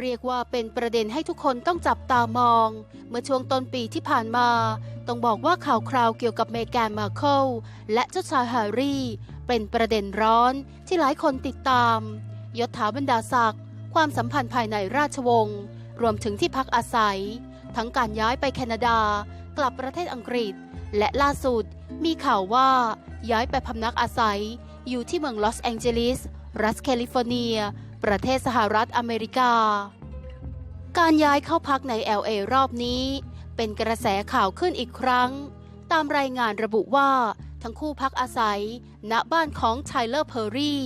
เรียกว่าเป็นประเด็นให้ทุกคนต้องจับตามอง เมื่อช่วงต้นปีที่ผ่านมา ต้องบอกว่าข่าวคราวเกี่ยวกับเมแกนมาเคิลและเจ้าชายแฮร์รี่ เป็นประเด็นร้อนที่หลายคนติดตาม ยศถาบรรดาศักดิ์ความสัมพันธ์ภายในราชวงศ์รวมถึงที่พักอาศัย ทั้งการย้ายไปแคนาดา กลับประเทศอังกฤษ และล่าสุด มีข่าวว่าย้ายไปพำนักอาศัย อยู่ที่เมืองลอสแองเจลิสรัฐแคลิฟอร์เนีย ประเทศสหรัฐอเมริกา การย้ายเข้าพักใน LA รอบนี้ เป็นกระแสข่าวขึ้นอีกครั้ง ตามรายงานระบุว่าทั้งคู่พักอาศัย ณบ้านของไทเลอร์เพอร์รี่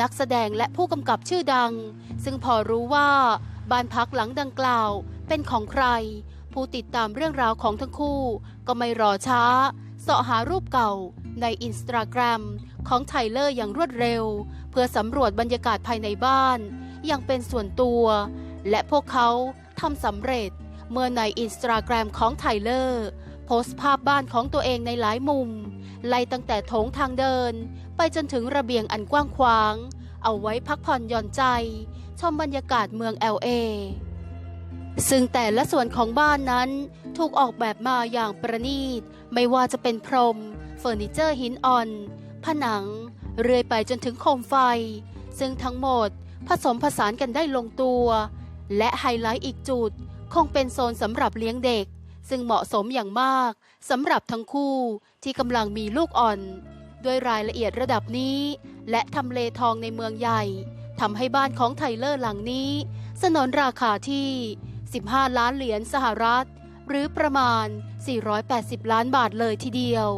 นักแสดงและผู้กำกับชื่อดัง ซึ่งพอรู้ว่าบ้านพักหลังดังกล่าวเป็นของใคร ผู้ติดตามเรื่องราวของทั้งคู่ ก็ไม่รอช้าเสาะหารูปเก่า ในอินสตาแกรมของไทเลอร์อย่างรวดเร็ว เพื่อสำรวจบรรยากาศภายในบ้าน อย่างเป็นส่วนตัว และพวกเขาทำสำเร็จเมื่อในอินสตาแกรมของไทเลอร์โพสต์ภาพบ้านของตัวเองในหลายมุม ไล่ตั้งแต่โถงทางเดิน ไปจนถึงระเบียงอันกว้างขวาง เอาไว้พักผ่อนหย่อนใจ ชมบรรยากาศเมือง LA ซึ่งแต่ละส่วนของบ้านนั้นถูกออกแบบมาอย่างประณีต ไม่ว่าจะเป็นพรม ฟอร์นิเจอร์หินอ่อน ผนัง เรื่อยไปจนถึงโคมไฟ ซึ่งทั้งหมดผสมผสานกันได้ลงตัว และไฮไลท์อีกจุด คงเป็นโซนสำหรับเลี้ยงเด็ก ซึ่งเหมาะสมอย่างมากสำหรับทั้งคู่ที่กำลังมีลูกอ่อน ด้วยรายละเอียดระดับนี้ และทำเลทองในเมืองใหญ่ทำให้บ้านของไทเลอร์หลังนี้ สนนราคาที่ 15 ล้านเหรียญสหรัฐ หรือประมาณ 480 ล้านบาทเลยทีเดียว